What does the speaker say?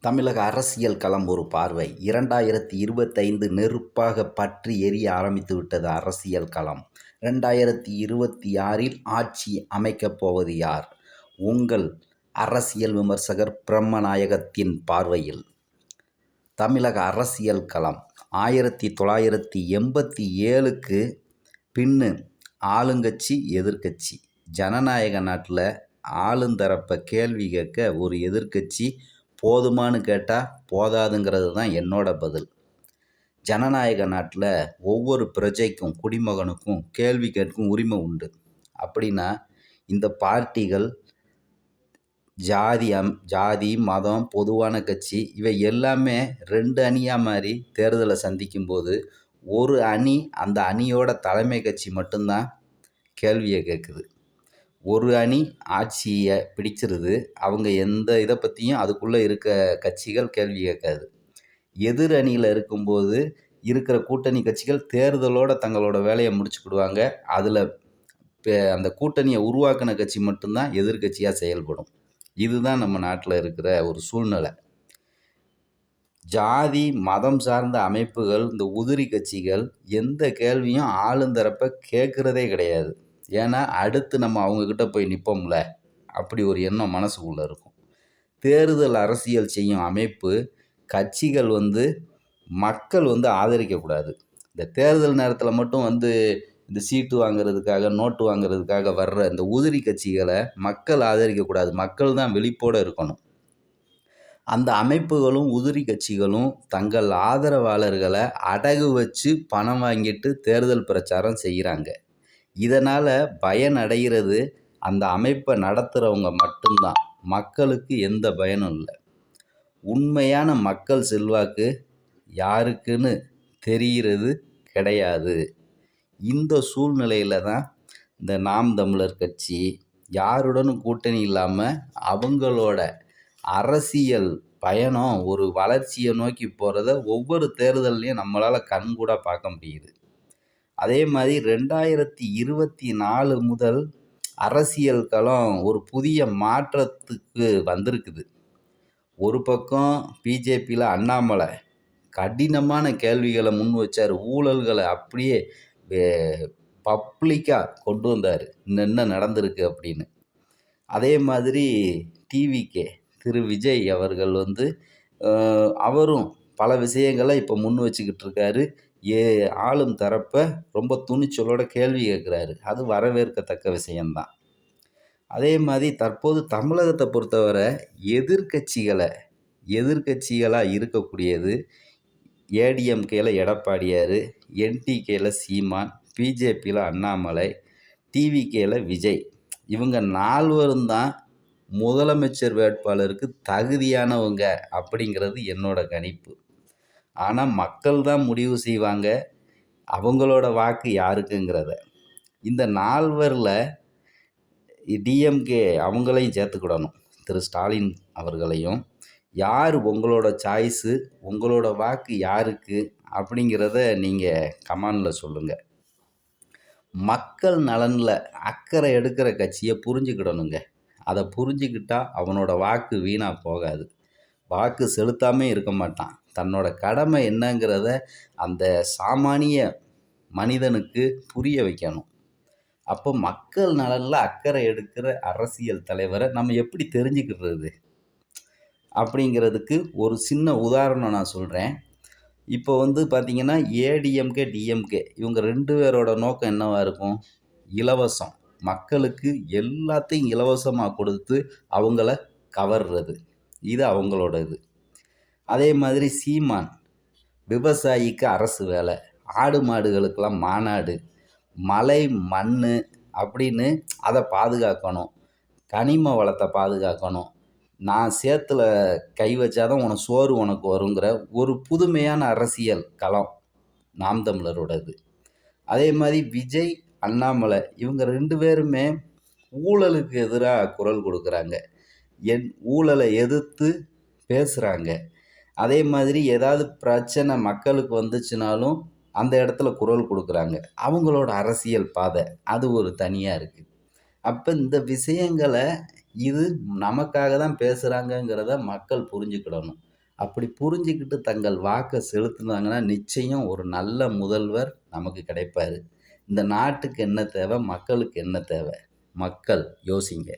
தமிழக அரசியல் களம் ஒரு பார்வை இரண்டாயிரத்தி இருபத்தைந்து நெருப்பாக பற்றி எரிய ஆரம்பித்து விட்டது அரசியல் களம். ரெண்டாயிரத்தி இருபத்தி ஆறில் ஆட்சி அமைக்கப் போவது யார்? உங்கள் அரசியல் விமர்சகர் பிரம்மநாயகத்தின் பார்வையில். தமிழக அரசியல் களம் ஆயிரத்தி தொள்ளாயிரத்தி எண்பத்தி ஏழுக்கு பின்னு ஆளுங்கட்சி எதிர்க்கட்சி. ஜனநாயக நாட்டில் ஆளுந்தரப்பை கேள்வி கேட்க ஒரு எதிர்க்கட்சி போதுமான்னு கேட்டால் போதாதுங்கிறது தான் என்னோட பதில். ஜனநாயக நாட்டில் ஒவ்வொரு பிரஜைக்கும் குடிமகனுக்கும் கேள்வி கேட்கும் உரிமை உண்டு. அப்படின்னா இந்த பார்ட்டிகள் ஜாதி அம் ஜாதி மதம் பொதுவான கட்சி இவை எல்லாமே ரெண்டு அணியாக மாதிரி தேர்தலை சந்திக்கும்போது ஒரு அணி அந்த அணியோட தலைமை கட்சி மட்டும்தான் கேள்வியை கேட்குது ஒரு அணி ஆட்சியை பிடிச்சிருது. அவங்க எந்த இதை பற்றியும் அதுக்குள்ளே இருக்க கட்சிகள் கேள்வி கேட்காது. எதிர் அணியில் இருக்கும்போது இருக்கிற கூட்டணி கட்சிகள் தேர்தலோடு தங்களோட வேலையை முடிச்சுக்கிடுவாங்க. அதில் அந்த கூட்டணியை உருவாக்கின கட்சி மட்டும்தான் எதிர்கட்சியாக செயல்படும். இதுதான் நம்ம நாட்டில் இருக்கிற ஒரு சூழ்நிலை. ஜாதி மதம் சார்ந்த அமைப்புகள் இந்த உதிரி கட்சிகள் எந்த கேள்வியும் ஆளுந்தரப்பை கேட்குறதே கிடையாது. ஏன்னா அடுத்து நம்ம அவங்கக்கிட்ட போய் நிற்போம்ல அப்படி ஒரு எண்ணம் மனசுக்குள்ளே இருக்கும். தேர்தல் அரசியல் செய்யும் அமைப்பு கட்சிகள் வந்து மக்கள் வந்து ஆதரிக்கக்கூடாது. இந்த தேர்தல் நேரத்தில் மட்டும் வந்து இந்த சீட்டு வாங்குறதுக்காக நோட்டு வாங்குறதுக்காக வர்ற இந்த உதிரி கட்சிகளை மக்கள் ஆதரிக்கக்கூடாது. மக்கள் தான் விழிப்போடு இருக்கணும். அந்த அமைப்புகளும் உதிரி கட்சிகளும் தங்கள் ஆதரவாளர்களை அடகு வச்சு பணம் வாங்கிட்டு தேர்தல் பிரச்சாரம் செய்கிறாங்க. இதனால் பயனடைகிறது. அந்த அமைப்பை நடத்துகிறவங்க மட்டும்தான். மக்களுக்கு எந்த பயனும் இல்லை. உண்மையான மக்கள் செல்வாக்கு யாருக்குன்னு தெரிகிறது கிடையாது. இந்த சூழ்நிலையில் தான் இந்த நாம் தமிழர் கட்சி யாருடனும் கூட்டணி இல்லாமல் அவங்களோட அரசியல் பயணம் ஒரு வளர்ச்சியை நோக்கி போகிறத ஒவ்வொரு தேர்தல்லையும் நம்மளால் கண்கூடாக பார்க்க முடியுது. அதே மாதிரி ரெண்டாயிரத்தி இருபத்தி நாலு முதல் அரசியல் களம் ஒரு புதிய மாற்றத்துக்கு வந்திருக்குது. ஒரு பக்கம் பிஜேபியில் அண்ணாமலை கடினமான கேள்விகளை முன் வச்சார். ஊழல்களை அப்படியே பப்ளிக்காக கொண்டு வந்தார். என்ன நடந்திருக்கு அப்படின்னு. அதே மாதிரி டிவிகே திரு விஜய் அவர்கள் வந்து அவரும் பல விஷயங்களை இப்போ முன் வச்சுக்கிட்டு இருக்காரு. ஏ ஆளும் தரப்பை ரொம்ப துணிச்சலோட கேள்வி கேட்குறாரு. அது வரவேற்கத்தக்க விஷயந்தான் அதே மாதிரி தற்போது தமிழகத்தை பொறுத்தவரை எதிர்கட்சிகளை எதிர்கட்சிகளாக இருக்கக்கூடியது ஏடிஎம்கேல எடப்பாடியார் என்டிகேல சீமான் பிஜேபியில் அண்ணாமலை டிவிகேல விஜய். இவங்க நால்வரும் தான் முதலமைச்சர் வேட்பாளருக்கு தகுதியானவங்க அப்படிங்கிறது என்னோட கணிப்பு. ஆனால் மக்கள் தான் முடிவு செய்வாங்க அவங்களோட வாக்கு யாருக்குங்கிறத. இந்த நால்வரில் டிஎம்கே அவங்களையும் சேர்த்துக்கிடணும். திரு. ஸ்டாலின் அவர்களையும். யார் உங்களோட சாய்ஸு உங்களோட வாக்கு யாருக்கு அப்படிங்கிறத நீங்கள் கமானில் சொல்லுங்கள் மக்கள் நலனில் அக்கறை எடுக்கிற கட்சியை புரிஞ்சுக்கிடணுங்க. அதை புரிஞ்சுக்கிட்டால் அவனோட வாக்கு வீணாக போகாது. வாக்கு செலுத்தாமே இருக்க மாட்டான். தன்னோட கடமை என்னங்கிறத அந்த சாமானிய மனிதனுக்கு புரிய வைக்கணும். அப்போ மக்கள் நலனில் அக்கறை எடுக்கிற அரசியல் தலைவரை நம்ம எப்படி தெரிஞ்சுக்கிறது? அப்படிங்கிறதுக்கு ஒரு சின்ன உதாரணம் நான் சொல்கிறேன் இப்போ வந்து பார்த்திங்கன்னா ஏடிஎம்கே டிஎம்கே இவங்க ரெண்டு பேரோட நோக்கம் என்னவாக இருக்கும்? இலவசம். மக்களுக்கு எல்லாத்தையும் இலவசமாக கொடுத்து அவங்கள கவர்றது. இது அவங்களோட இது அதே மாதிரி சீமான் விவசாயிக்கு அரசு வேலை ஆடு மாடுகளுக்கெல்லாம் மாநாடு மலை மண் அப்படின்னு அதை பாதுகாக்கணும். கனிம வளத்தை பாதுகாக்கணும். நான் சேத்துல கை வச்சாதான் உனக்கு சோறு உனக்கு வருங்கிற ஒரு புதுமையான அரசியல் களம் நாம் தமிழரோடது. அதே மாதிரி விஜய் அண்ணாமலை இவங்க ரெண்டு பேருமே ஊழலுக்கு எதிராக குரல் கொடுக்குறாங்க. என் ஊழலை எதிர்த்து பேசுகிறாங்க அதே மாதிரி ஏதாவது பிரச்சனை மக்களுக்கு வந்துச்சுனாலும் அந்த இடத்துல குரல் கொடுக்குறாங்க. அவங்களோட அரசியல் பாதை அது ஒரு தனியாக இருக்குது அப்போ இந்த விஷயங்களை இது நமக்காக தான் பேசுகிறாங்கங்கிறத மக்கள் புரிஞ்சுக்கிடணும். அப்படி புரிஞ்சுக்கிட்டு தங்கள் வாக்கை செலுத்துனாங்கன்னா நிச்சயம் ஒரு நல்ல முதல்வர் நமக்கு கிடைப்பார். இந்த நாட்டுக்கு என்ன தேவை? மக்களுக்கு என்ன தேவை? மக்கள் யோசிங்க.